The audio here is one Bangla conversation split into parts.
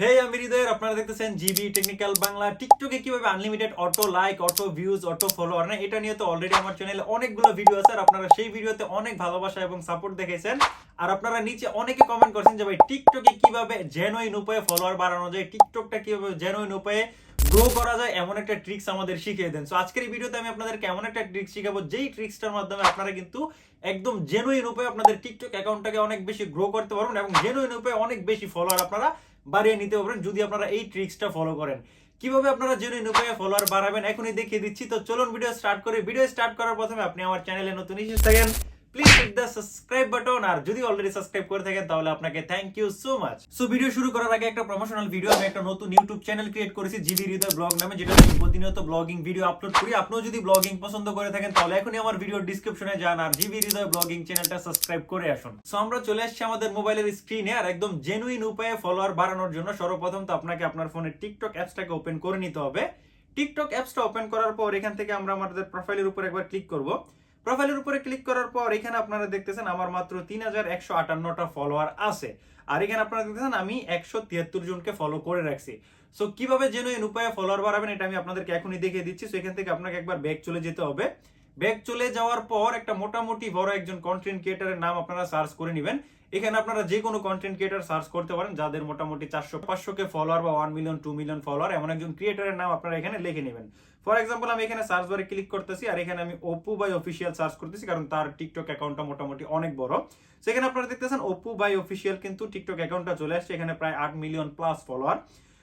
হে আমি হৃদয়ের আপনারা দেখতেছেন জিবি টেকনিক্যাল বাংলা টিকটকে কীভাবে unlimited auto like auto views auto follower না, এটা নিয়ে তো অলরেডি আমার চ্যানেলে অনেকগুলো ভিডিও আছে, আর আপনারা সেই ভিডিওতে অনেক ভালোবাসা এবং সাপোর্ট দেখেছেন। আর আপনারা নিচে অনেকে কমেন্ট করছেন যে, ভাই টিকটকে কীভাবে জেনুইন উপায়ে ফলোয়ার বাড়ানো যায় টিকটকটা কীভাবে জেনুইন উপায়ে গ্রো করা যায়, এমন একটা ট্রিক্স আমাদের শিখিয়ে দেন। সো আজকের ভিডিওতে আমি আপনাদেরকে এমন একটা ট্রিক্স শিখাবো, যেই ট্রিক্সটার মাধ্যমে আপনারা কিন্তু একদম জেনুইন উপায়ে আপনাদের টিকটক অ্যাকাউন্টটাকে অনেক বেশি গ্রো করতে পারবেন এবং জেনুইন উপায়ে অনেক বেশি ফলোয়ার আপনারা বাড়িয়ে নিতে পারবেন যদি আপনারা এই ট্রিক্সটা ফলো করেন। কীভাবে আপনারা জেনুইন উপায়ে ফলোয়ার বাড়াবেন এখনই দেখিয়ে দিচ্ছি। তো চলুন ভিডিও স্টার্ট করে। ভিডিও স্টার্ট করার প্রথমে আপনি আমার চ্যানেলে নতুন এসে থাকেন। Please hit the subscribe button আর যদি অলরেডি সাবস্ক্রাইব করে থাকেন, তাহলে আপনাকে thank you so much so video শুরু করার আগে একটা প্রমোশনাল ভিডিও আমি একটা নতুন ইউটিউব চ্যানেল ক্রিয়েট করেছি জিবি হৃদয় ব্লগ নামে, যেটা আমি প্রতিনিয়ত ব্লগিং ভিডিও আপলোড করি। আপনিও যদি ব্লগিং পছন্দ করে থাকেন, তাহলে এখনই আমার ভিডিও ডিসক্রিপশনে যান, আর জিবি হৃদয় ব্লগিং চ্যানেলটা সাবস্ক্রাইব করে আসুন। সো আমরা চলে আসছি আমাদের মোবাইলের স্ক্রিনে আর একদম জেনুইন উপায়ে ফলোয়ার বাড়ানোর জন্য সর্বপ্রথম তো আপনাকে আপনার ফোনের টিকটক অ্যাপসটাকে ওপেন করে নিতে হবে। টিকটক অ্যাপসটা ওপেন করার পর এখান থেকে আমরা আমাদের প্রোফাইলের উপর একবার ক্লিক করব। প্রোফাইলের উপরে ক্লিক করার পর এখানে আপনারা দেখতেছেন আমার মাত্র তিন হাজার একশো আটান্নটা ফলোয়ার আছে। আর এখানে আপনারা দেখতেছেন আমি একশো তিয়াত্তর জনকে ফলো করে রাখছি। সো কীভাবে জেনুইন উপায়ে ফলোয়ার বাড়াবেন এটা আমি আপনাদেরকে এখনই দেখিয়ে দিচ্ছি। সো এখান থেকে আপনাকে একবার ব্যাক চলে যেতে হবে। ব্যাক চলে যাওয়ার পর একটা মোটামুটি বড় একজন কন্টেন্ট ক্রিয়েটারের নাম আপনারা সার্চ করে নেবেন। এখানে আপনারা যে কোনো কন্টেন্ট ক্রিয়েটার সার্চ করতে পারেন, যাদের মোটামুটি চারশো পাঁচশো কে ফলোয়ার বা one million two million follower এমন একজন ক্রিয়েটারের নাম আপনারা এখানে লিখে নেবেন। ফর এক্সাম্পল আমি এখানে সার্চ বারে ক্লিক করতেছি, আর এখানে আমি ওপো বাই অফিসিয়াল সার্চ করতেছি, কারণ তার টিকটক অ্যাকাউন্টটা মোটামুটি অনেক বড়। সেখানে আপনারা দেখতেছেন ওপো বাই অফিসিয়াল কিন্তু টিকটক অ্যাকাউন্টটা চলে আসছে, এখানে প্রায় আট মিলিয়ন প্লাস ফলোয়ার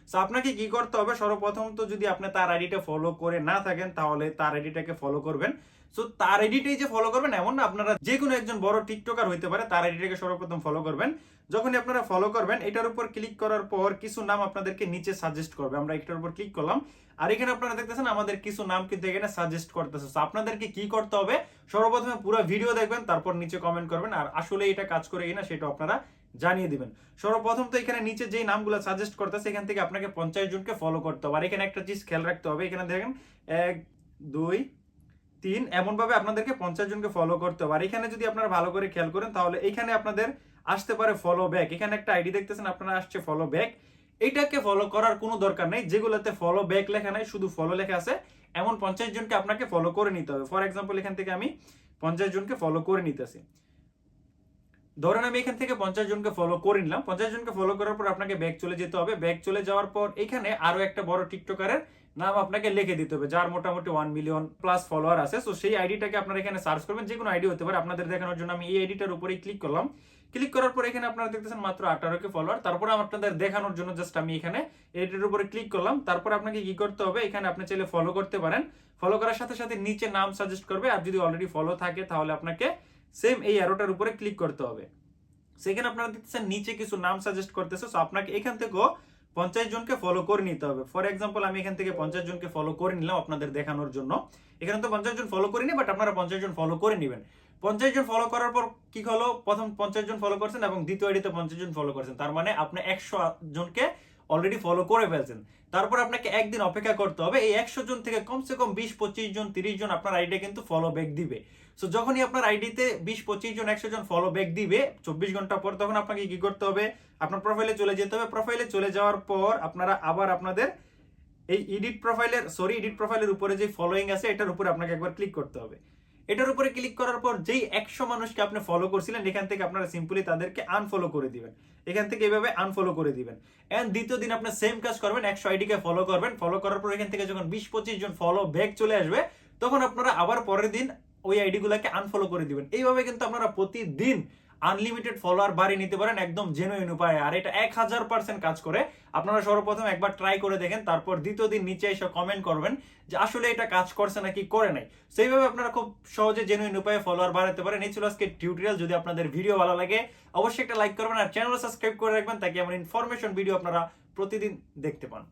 সো আপনাকে কি করতে হবে? সর্বপ্রথম তো যদি আপনি তার আইডিটা ফলো করে না থাকেন, তাহলে তার আইডিটাকে ফলো করবেন। সো তার আইডিটাই যে ফলো করবেন, এমন না, আপনারা যে কোনো একজন বড় টিকটকার হইতে পারে, তার আইডিটাকে সর্বপ্রথম ফলো করবেন। যখনই আপনারা ফলো করবেন, এটার উপর ক্লিক করার পর কিছু নাম আপনাদেরকে নিচে সাজেস্ট করবে। আমরা এটার উপর ক্লিক করলাম। আর এখানে আপনারা দেখতেছেন, আমাদের কিছু নাম কিন্তু এখানে সাজেস্ট করতেছে। আপনাদেরকে কি করতে হবে? সর্বপ্রথমে পুরো ভিডিও দেখবেন, তারপর নিচে কমেন্ট করবেন। আর আসলে এটা কাজ করে কিনা সেটা আপনারা জানিয়ে দিবেন। সর্বপ্রথম তো এখানে নিচে যেই নামগুলো সাজেস্ট করতেছে এখান থেকে আপনাকে পঞ্চাশ জনকে ফলো করতে হবে। আর এখানে একটা জিনিস খেয়াল রাখতে হবে, এখানে দেখেন, এক, দুই, তিন, এমনভাবে আপনাদেরকে পঞ্চাশ জনকে ফলো করতে হবে। আর এখানে যদি আপনারা ভালো করে খেয়াল করেন, তাহলে এখানে আপনাদের আসতে পারে ফলো ব্যাক এখানে একটা আইডি দেখতেছেন, আপনারা আসছে ফলো ব্যাক এইটাকে ফলো করার কোনো দরকার নেই, যেগুলোতে ফলো ব্যাক লেখা নাই, শুধু ফলো লেখা আছে। এমন পঞ্চাশ জনকে আপনাকে ফলো করে নিতে হবে। ফর এক্সাম্পল এখান থেকে আমি পঞ্চাশ জনকে ফলো করে নিতেছি। ধরেন আমি এখান থেকে পঞ্চাশ জনকে ফলো করে নিলাম। পঞ্চাশ জনকে ফলো করার পর আপনাকে ব্যাগ চলে যেতে হবে। ব্যাগ চলে যাওয়ার পর এখানে আরও একটা বড় টিকটকারের নাম আপনাকে লিখে দিতে হবে, যার মোটামুটি ওয়ান মিলিয়ন প্লাস ফলোয়ার আছে। সো সেই আইডিটাকে আপনারা এখানে সার্চ করবেন যে কোনো আইডি হতে পারে। আপনাদের দেখানোর জন্য আমি এই আইডিটার উপরেই ক্লিক করলাম। ক্লিক করার পর এখানে আপনারা দেখতেছেন মাত্র আঠারো কে ফলোয়ার তারপরে আপনাদের দেখানোর জন্য জাস্ট আমি এখানে এডিটের উপরে ক্লিক করলাম। তারপর আপনাকে কি করতে হবে? এখানে আপনি চাইলে ফলো করতে পারেন। ফলো করার সাথে সাথে নিচে নাম সাজেস্ট করবে। আর যদি অলরেডি ফলো থাকে, তাহলে আপনাকে সেম এই অ্যারোটার উপরে ক্লিক করতে হবে। সেখানে আপনারা দেখতেছেন নিচে কিছু নাম সাজেস্ট করতেছে সো আপনাকে এখান থেকেও পঞ্চাশ জনকে ফলো করে নিতে হবে। ফর এক্সাম্পল আমি এখান থেকে পঞ্চাশ জনকে ফলো করে নিলাম আপনাদের দেখানোর জন্য। এখানে তো পঞ্চাশ জন ফলো করিনি বাট আপনারা পঞ্চাশ জন ফলো করে নেবেন। পঞ্চাশ জন ফলো করার পর কি হলো? প্রথম পঞ্চাশ জন ফলো করছেন এবং দ্বিতীয় আইডিতে পঞ্চাশ জন ফলো করছেন। তার মানে আপনি একশো আট জনকে অলরেডি ফলো করে ফেলছেন। তারপর আপনাকে একদিন অপেক্ষা করতে হবে, এই একশো জন থেকে কমসে কম বিশ, পঁচিশ জন, তিরিশ জন আপনার আইডিয়া কিন্তু ফলো ব্যাক দিবে। সো যখনই আপনার আইডিতে বিশ, পঁচিশ জন, একশো জন ফলো ব্যাক দিবে, চব্বিশ ঘণ্টা পর তখন আপনাকে কি করতে হবে? আপনার প্রোফাইলে চলে যেতে হবে। প্রোফাইলে চলে যাওয়ার পর আপনারা আবার আপনাদের এই এডিট প্রোফাইলের সরি এডিট প্রোফাইলের উপরে যে ফলোয়িং আছে, এটার উপরে আপনাকে একবার ক্লিক করতে হবে। এটার উপরে ক্লিক করার পর যেই একশো মানুষকে আপনি ফলো করছিলেন, এখান থেকে আপনারা সিম্পলি তাদেরকে আনফলো করে দিবেন। এখান থেকে এভাবে আনফলো করে দিবেন। অ্যান্ড দ্বিতীয় দিন আপনি সেম কাজ করবেন, একশো আইডিকে ফলো করবেন। ফলো করার পর এখান থেকে যখন বিশ পঁচিশ জন ফলো ব্যাক চলে আসবে, তখন আপনারা আবার পরের দিন ওই আইডিগুলোকে আনফলো করে দিবেন। এইভাবে কিন্তু আপনারা প্রতিদিন আনলিমিটেড ফলোয়ার বাড়িয়ে নিতে পারেন একদম জেনুইন উপায়ে। আর এটা এক হাজার পার্সেন্ট কাজ করে। আপনারা সর্বপ্রথম একবার ট্রাই করে দেখেন, তারপর দ্বিতীয় দিন নিচে এসে কমেন্ট করবেন যে আসলে এটা কাজ করছে নাকি করে নাই। সেইভাবে আপনারা খুব সহজে জেনুইন উপায়ে ফলোয়ার বাড়াতে পারেন। এই ছিল আজকে টিউটোরিয়াল যদি আপনাদের ভিডিও ভালো লাগে, অবশ্যই একটা লাইক করবেন আর চ্যানেল সাবস্ক্রাইব করে রাখবেন তাকে এমন ইনফরমেশন ভিডিও আপনারা প্রতিদিন দেখতে পান।